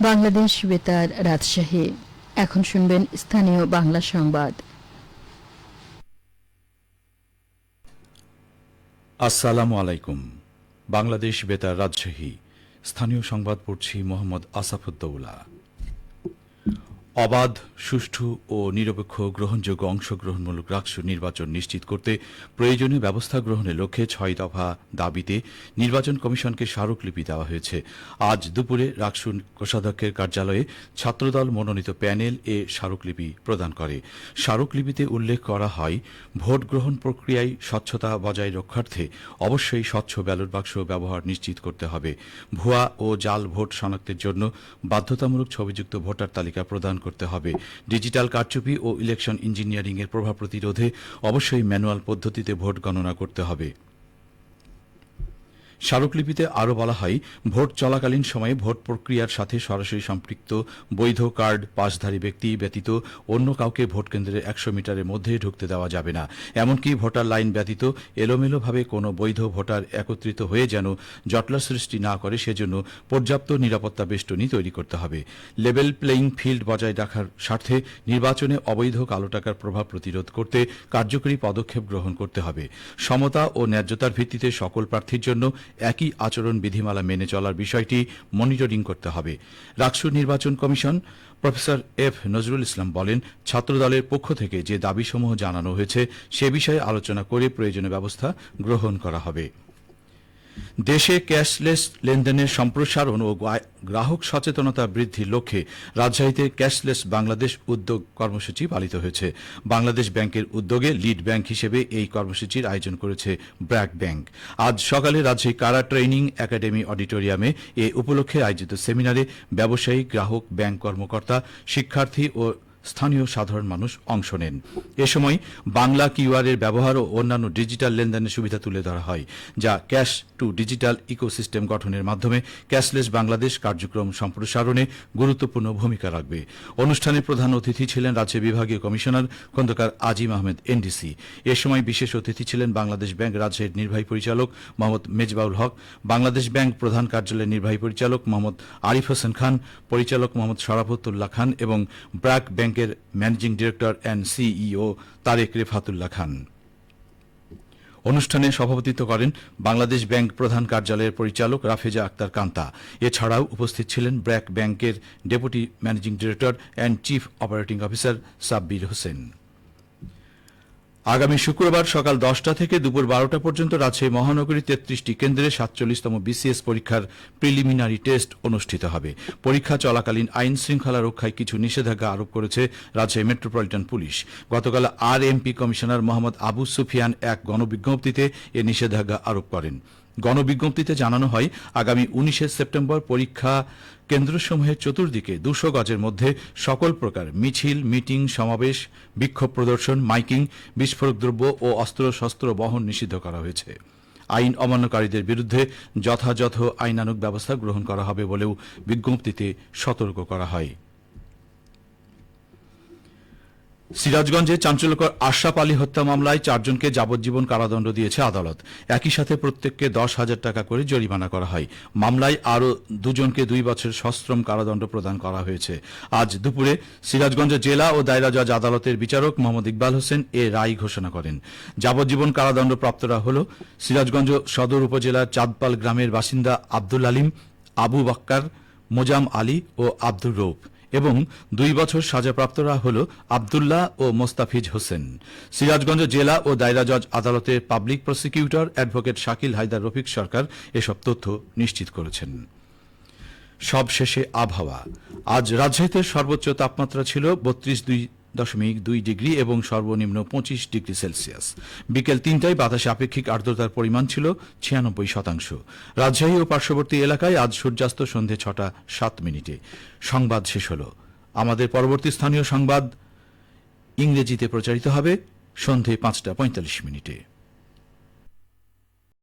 বাংলাদেশ বেতার রাজশাহী। এখন শুনবেন স্থানীয় বাংলা সংবাদ। আসসালামু আলাইকুম। বাংলাদেশ বেতার রাজশাহী। স্থানীয় সংবাদ পড়ছি মোহাম্মদ আসাফুদ্দৌলা। অবাধ, সুষ্ঠু ও নিরপেক্ষ গ্রহণযোগ্য অংশগ্রহণমূলক রাষ্ট্র নির্বাচন নিশ্চিত করতে প্রয়োজনীয় ব্যবস্থা গ্রহণের লক্ষ্যে ছয় দফা দাবিতে নির্বাচন কমিশনকে স্মারকলিপি দেওয়া হয়েছে। আজ দুপুরে রাকসু কোষাধ্যক্ষের কার্যালয়ে ছাত্রদল মনোনীত প্যানেল এ স্মারকলিপি প্রদান করে। স্মারকলিপিতে উল্লেখ করা হয়, ভোট গ্রহণ প্রক্রিয়ায় স্বচ্ছতা বজায় রক্ষার্থে অবশ্যই স্বচ্ছ ব্যালট বাক্স ব্যবহার নিশ্চিত করতে হবে। ভুয়া ও জাল ভোট শনাক্তের জন্য বাধ্যতামূলক ছবিযুক্ত ভোটার তালিকা প্রদান করতে হবে। ডিজিটাল কারচুপি ও ইলেকশন ইঞ্জিনিয়ারিং এর প্রভাব প্রতিরোধে অবশ্যই ম্যানুয়াল পদ্ধতিতে ভোট গণনা করতে হবে। স্মারকলিপিতে আরও বলা হয়, ভোট চলাকালীন সময়ে ভোট প্রক্রিয়ার সাথে সরাসরি সম্পৃক্ত, বৈধ কার্ড পাশধারী ব্যক্তি ব্যতীত অন্য কাউকে ভোট কেন্দ্রের একশো মিটারের মধ্যে ঢুকতে দেওয়া যাবে না। এমনকি ভোটার লাইন ব্যতীত এলোমেলোভাবে কোনো বৈধ ভোটার একত্রিত হয়ে যেন জটলা সৃষ্টি না করে সেজন্য পর্যাপ্ত নিরাপত্তা বেষ্টনী তৈরি করতে হবে। লেভেল প্লেইং ফিল্ড বজায় রাখার স্বার্থে নির্বাচনে অবৈধ কালো টাকার প্রভাব প্রতিরোধ করতে কার্যকরী পদক্ষেপ গ্রহণ করতে হবে। সমতা ও ন্যায্যতার ভিত্তিতে সকল প্রার্থীর জন্য একই আচরণ বিধিমালা মেনে চলার বিষয়টি মনিটরিং করতে হবে। রাকসু নির্বাচন commission professor F Nazrul Islam বলেন, ছাত্রদলের পক্ষ থেকে যে দাবিসমূহ জানানো হয়েছে, সে বিষয়ে আলোচনা করে প্রয়োজনীয় ব্যবস্থা গ্রহণ করা হবে। দেশে ক্যাশলেস লেনদেনের সম্প্রসারণ ও গ্রাহক সচেতনতা বৃদ্ধির লক্ষ্যে রাজশাহীতে ক্যাশলেস বাংলাদেশ উদ্যোগ কর্মসূচি পালিত হয়েছে। বাংলাদেশ ব্যাংকের উদ্যোগে লিড ব্যাংক হিসেবে এই কর্মসূচির আয়োজন করেছে ব্র্যাক ব্যাংক। আজ সকালে রাজশাহী কারা ট্রেনিং একাডেমি অডিটোরিয়ামে এ উপলক্ষে আয়োজিত সেমিনারে ব্যবসায়ী, গ্রাহক, ব্যাংক কর্মকর্তা, শিক্ষার্থী ও স্থানীয় সাধারণ মানুষ অংশ নেন। এ সময় বাংলা কিউআর এর ব্যবহার ও অন্যান্য ডিজিটাল লেনদেনের সুবিধা তুলে ধরা হয়, যা ক্যাশ টু ডিজিটাল ইকোসিস্টেম গঠনের মাধ্যমে ক্যাশলেস বাংলাদেশ কার্যক্রম সম্প্রসারণে গুরুত্বপূর্ণ ভূমিকা রাখবে। অনুষ্ঠানে প্রধান অতিথি ছিলেন রাজ্য বিভাগীয় কমিশনার খন্দকার আজিম আহমেদ, এনডিসি। এ সময় বিশেষ অতিথি ছিলেন বাংলাদেশ ব্যাংক রাজ্যের নির্বাহী পরিচালক মোহাম্মদ মেজবাউল হক, বাংলাদেশ ব্যাংক প্রধান কার্যালয়ের নির্বাহী পরিচালক মোহাম্মদ আরিফ হোসেন খান, পরিচালক মোহাম্মদ শরাফতুল্লাহ খান এবং ব্র্যাক ব্যাংকের managing director and CEO Tareq Refatullah Khan. অনুষ্ঠানে সভাপতিত্ব করেন বাংলাদেশ ব্যাংক প্রধান কার্যালয়ের পরিচালক রাফেজা আক্তার কান্তা। এছাড়াও উপস্থিত ছিলেন ব্র্যাক ব্যাংকের deputy managing director and chief operating officer Sabbir Hossain. আগামী শুক্রবার সকাল দশটা থেকে দুপুর বারোটা পর্যন্ত রাজশাহী মহানগরী তেত্রিশটি কেন্দ্রে সাতচল্লিশতম বিসিএস পরীক্ষার প্রিলিমিনারি টেস্ট অনুষ্ঠিত হবে। পরীক্ষা চলাকালীন আইন শৃঙ্খলা রক্ষায় কিছু নিষেধাজ্ঞা আরোপ করেছে রাজশাহী মেট্রোপলিটন পুলিশ। গতকাল R MP commissioner Mohammad Abu Sufian এক গণবিজ্ঞপ্তিতে এ নিষেধাজ্ঞা আরোপ করেন। গণবিজ্ঞপ্তিতে জানানো হয়, আগামী উনিশে সেপ্টেম্বর পরীক্ষা কেন্দ্রসমূহের চতুর্দিকে দুশো গজের মধ্যে সকল প্রকার মিছিল, মিটিং, সমাবেশ, বিক্ষোভ প্রদর্শন, মাইকিং, বিস্ফোরক দ্রব্য ও অস্ত্রশস্ত্র বহন নিষিদ্ধ করা হয়েছে। আইন অমান্যকারীদের বিরুদ্ধে যথাযথ আইনানুগ ব্যবস্থা গ্রহণ করা হবে বলেও বিজ্ঞপ্তিতে সতর্ক করা হয়। সিরাজগঞ্জে চাঞ্চল্যকর আশরাফ আলী হত্যা মামলায় চারজনকে যাবজ্জীবন কারাদণ্ড দিয়েছে আদালত। একই সাথে প্রত্যেককে দশ হাজার টাকা করে জরিমানা করা হয়। মামলায় আরও দুজনকে দুই বছর সশ্রম কারাদণ্ড প্রদান করা হয়েছে। আজ দুপুরে সিরাজগঞ্জ জেলা ও দায়রা জজ আদালতের বিচারক মোহাম্মদ ইকবাল হোসেন এ রায় ঘোষণা করেন। যাবজ্জীবন কারাদণ্ড প্রাপ্তরা হল সিরাজগঞ্জ সদর উপজেলার চাঁদপাল গ্রামের বাসিন্দা আব্দুল আলিম, আবু বাক্কার, মোজাম আলী ও আব্দুর রৌফ। এবং দুই বছর সাজাপ্রাপ্তরা হল আবদুল্লাহ ও মোস্তাফিজ হোসেন। সিরাজগঞ্জ জেলা ও দায়রা জজ আদালতের public prosecutor advocate Shakil Haider Rafiq Sarkar এসব তথ্য নিশ্চিত করেছেন। সবশেষে আবহাওয়া। আজ রাজশাহীতে সর্বোচ্চ তাপমাত্রা ছিল বত্রিশ দুই দশমিক দুই ডিগ্রি এবং সর্বনিম্ন পঁচিশ ডিগ্রি সেলসিয়াস। বিকেল তিনটায় বাতাসে আপেক্ষিক আর্দ্রতার পরিমাণ ছিল ছিয়ানব্বই শতাংশ। রাজশাহী ও পার্শ্ববর্তী এলাকায় আজ সূর্যাস্ত সন্ধে ছটা সাত মিনিটে। সংবাদ শেষ হল। আমাদের পরবর্তী স্থানীয় সংবাদ ইংরেজিতে প্রচারিত হবে সন্ধে পাঁচটা পঁয়তাল্লিশ মিনিটে।